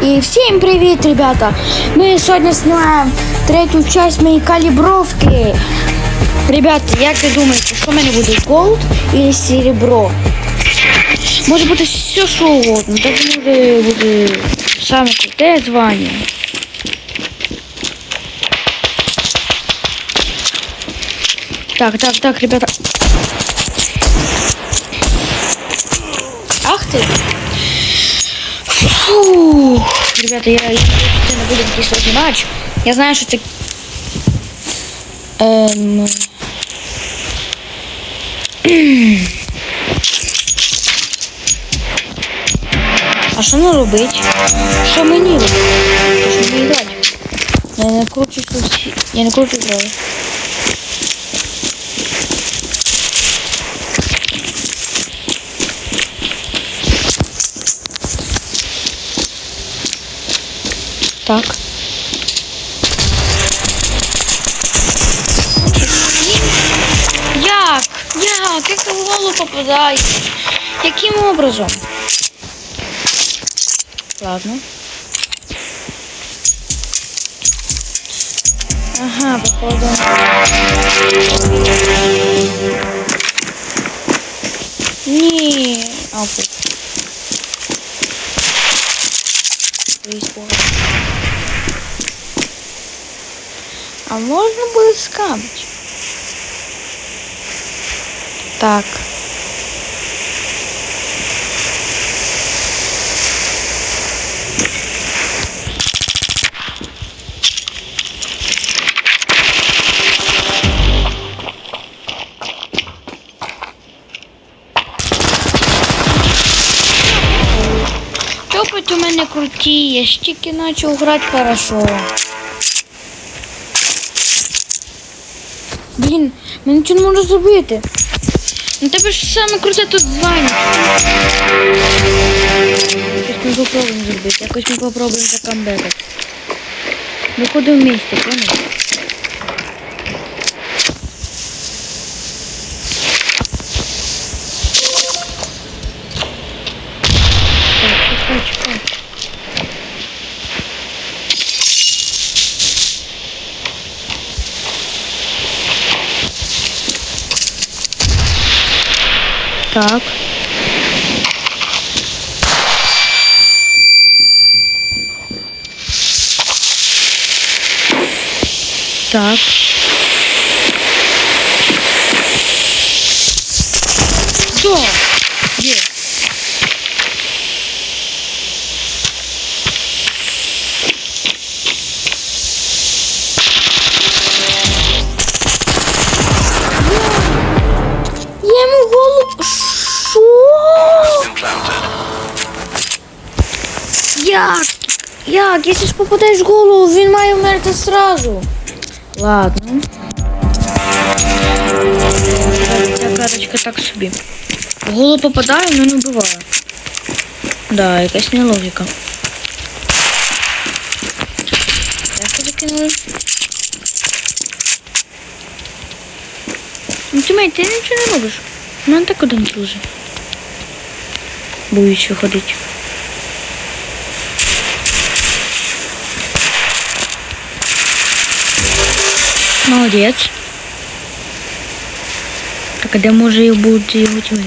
И всем привет, ребята! Мы сегодня снимаем третью часть моей калибровки. Ребята, як ви думаєте, що в мене буде голд или серебро? Може бути все, що угодно. Даже може буде саме круте звання. Так, так, так, ребята. Ах ты! Ребята, я, не буду такий сложний матч. Я знаю, що це. Ем... А що не робить? Що мені робити? Що мені грати? Я не кручу. Я не кручу граю. Так. Як? Як? Як ти в голову попадаєш? Яким образом? Ладно. Ага, походу. Ні. А, Можно будет скамать? Так. Топить у мене круті, я ж тільки почав грати хорошо. Блін, ми нічого не можу зробити. Ну тебе ж саме круте тут звання. Щось ми попробуємо зробити. Якось ми попробуємо закамбекати. Виходимо в місті, понял? Так. Так. Якщо ж попадаєш в голову, він має вмерти сразу. Ладно. Ця карточка так собі. В голову попадає, але не вбиває. Да, якась не логіка. Як це закинули? Ну, Тимей, ти нічого не робиш. У мене так один вже. Боюсь виходити. Молодець. Так, а де може і бути його тімей?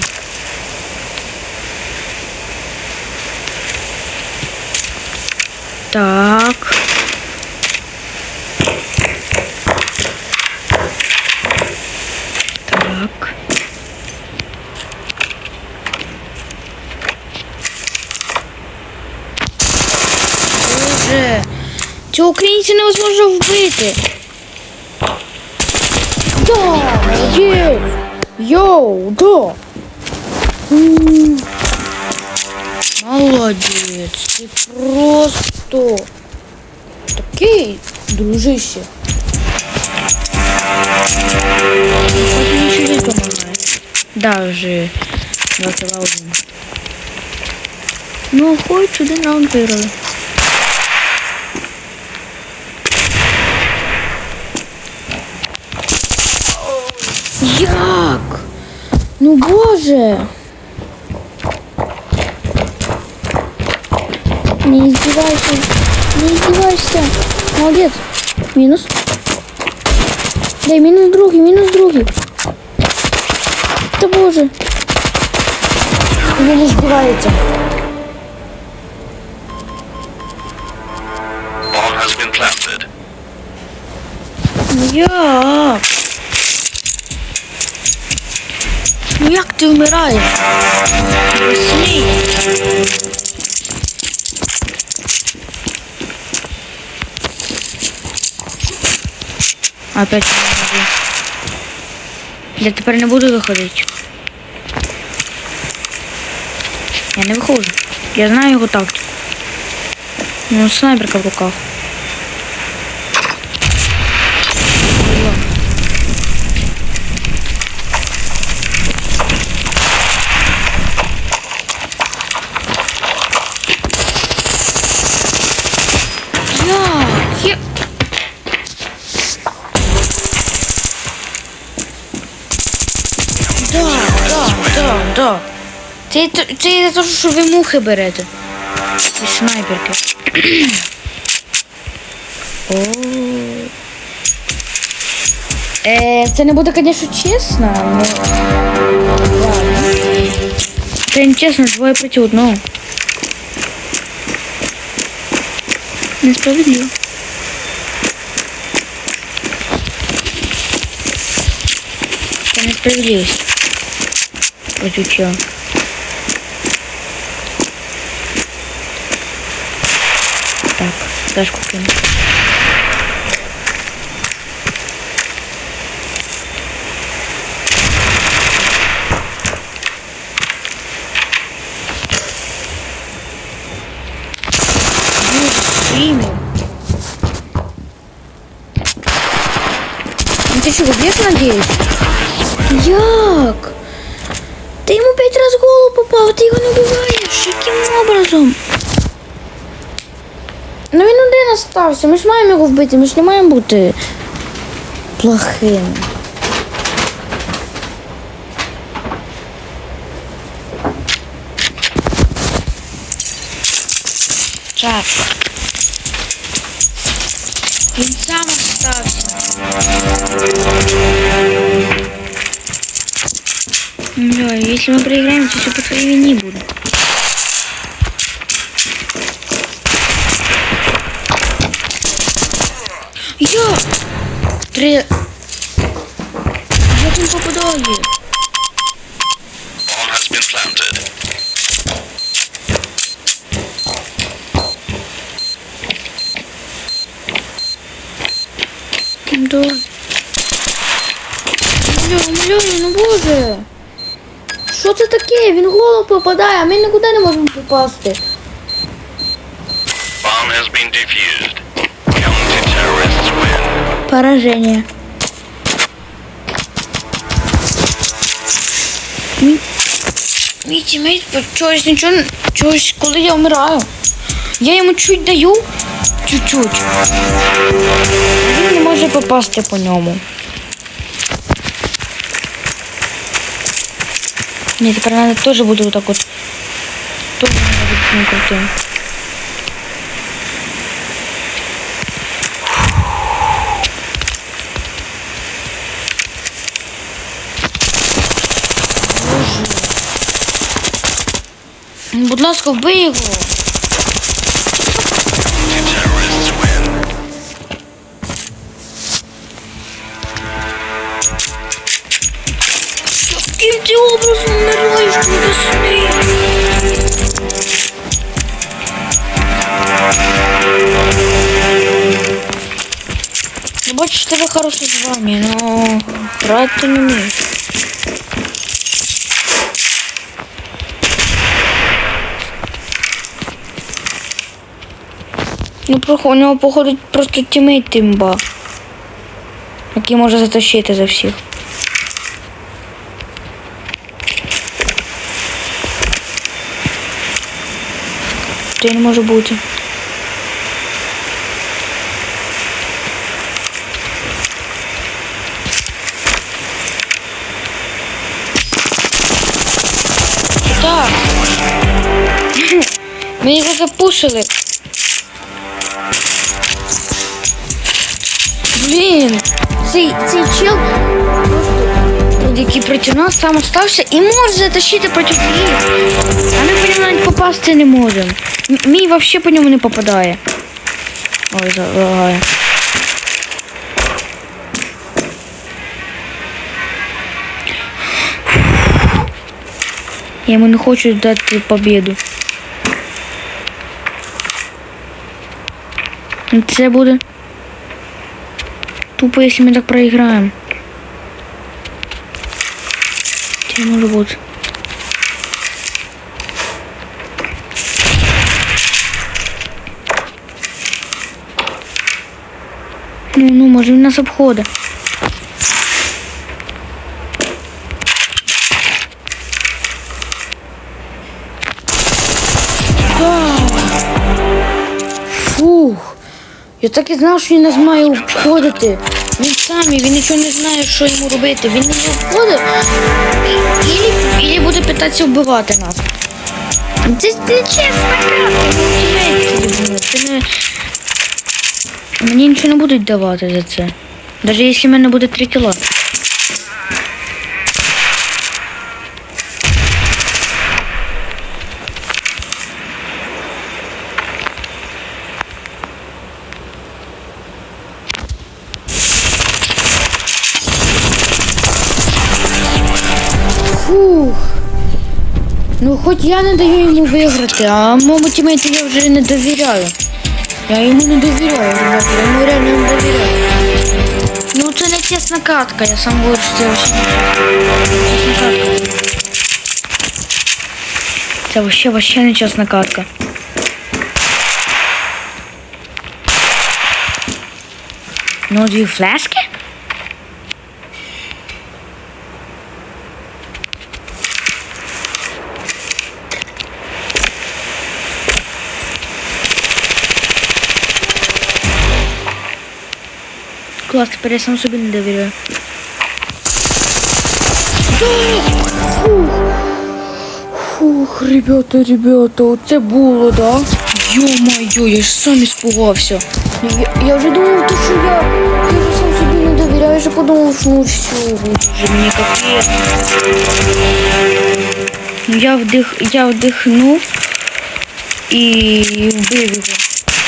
Так. Так. Боже, цього українця невозможно вбити. Молодець. Йоу, да. М. Молодець, ти просто такий, дружище. Нічого не допомагає. Да, вже 21. Ну, хоч один раунд виграли. Як? Ну боже. Не издевайся. Не издевайся. Молодец. Минус. Да, минус другий, минус другий. Да боже. Він издевается. Як? Як ти вмираєш? Посмій. Опять не можу. Я тепер не буду виходити. Я не виходжу. Я знаю його тактику. Ну, снайперка в руках. Да, да. Це, це, за те, що ви мухи берете. І снайперки. О. Е, це не буде, звісно, чесно, але... Це не чесно, двоє проти одного. Несправедливо. Це несправедливість. Проти чого. Так, дашку кину. Имя. Ну ты что, убьешь, надеюсь? Як? Ти йому п'ять разів в голову попав, ти його не вбиваєш. Яким образом? Ну він один остався, ми ж маємо його вбити, ми ж не маємо бути плохими. Так. Він сам остався. Да, если мы проиграем, то все по твоей вине будет. Я! Три... Я там been planted. Да. Умоляю, умоляю, ну боже. Він голову попадає, а ми нікуди не можемо попасти. Мій, мій тімейт чогось нічого, чогось, коли я вмираю. Я йому чуть даю, чуть-чуть. Він не може попасти по ньому. Мне теперь надо тоже буду вот так вот. Тоже надо будет таким крутым. Будь ласка, вбий його. Тебе хороше звання, но грати ти не вмієш. Ну, у нього походить просто тімейт тимба, який може затащити за всіх. Це не може бути. Так. Ми його запушили. Блін, цей, цей чел просто, який проти нас сам остався і може затащити проти них. А ми по ньому навіть попасти не можемо. Мій взагалі по ньому не попадає. Ой, залагає. Я йому не хочу дати побіду. Це буде тупо, якщо ми так проіграємо. Це може бути. Ну, ну, може він нас обходить. Я так і знав, що він нас має обходити. Він сам, він нічого не знає, що йому робити. Він не обходить і, і буде питатися вбивати нас. Це не чесна карта. Мені нічого не будуть давати за це. Навіть якщо в мене буде 3 кіла. Хоч я не даю йому виграти, а моєму тімейту я вже не довіряю. Я йому не довіряю, ребята, я йому реально не довіряю. Ну це не чесна катка, я сам говорю, що це вообще чесна катка. Це вообще, вообще не чесна катка. Ну, дві флешки? Клас, тепер я сам собі не довіряю. Фух. Фух, ребята, ребята, оце було, да? Ё-моё, я ж сам іспугався. Ну, Я, я вже думав, то, що я, я вже сам собі не довіряю, я вже подумав, що ну все, вже мені капець. Ну, Я вдих, я вдихнув і вбив його.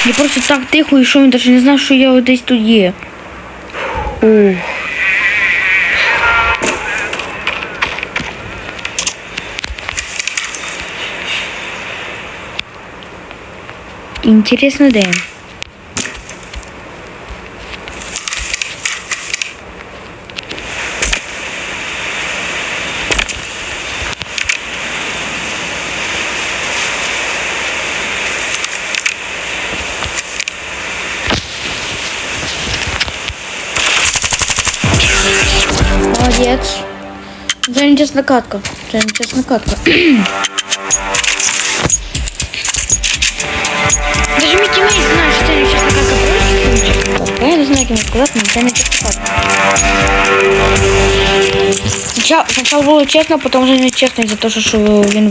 Я просто так тихо йшов, він навіть не знав, що я десь тут є. Ух. Интересно, да. Це не чесна катка. Це не. Даже мій тімейт знає, що це не чесна катка. Просто це не. Я не знаю, ким сказати, але це не чесна катка. Спочатку було чесно, потім вже не чесно за те, що він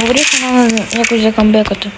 говорит, что надо що треба камбэк это.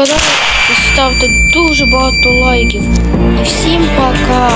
Канал і ставте дуже багато лайків. І всім пока!